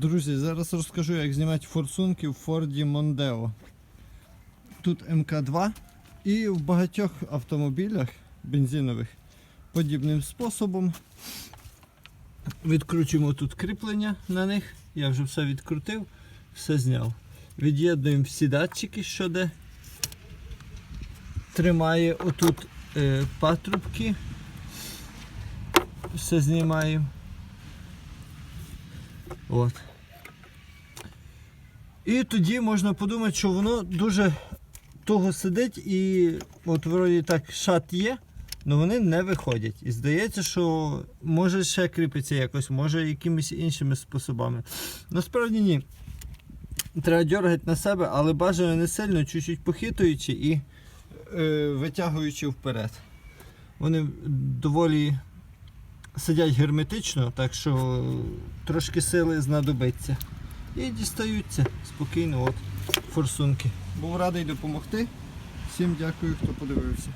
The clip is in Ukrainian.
Друзі, зараз розкажу, як знімати форсунки в Форді Мондео. Тут МК2 і в багатьох автомобілях бензинових подібним способом. Відкручуємо тут кріплення на них. Я вже все відкрутив, все зняв. Від'єднуємо всі датчики, що де тримає отут е, патрубки. Все знімаємо. От. І тоді можна подумати, що воно дуже туго сидить і от вроді так шат є, але вони не виходять. І здається, що може ще кріпиться якось, може якимись іншими способами. Насправді ні. Треба дергати на себе, але бажано не сильно, чуть-чуть похитуючи і е, витягуючи вперед. Вони доволі сидять герметично, так що трошки сили знадобиться. І дістаються спокійно от форсунки. Був радий допомогти. Всім дякую, хто подивився.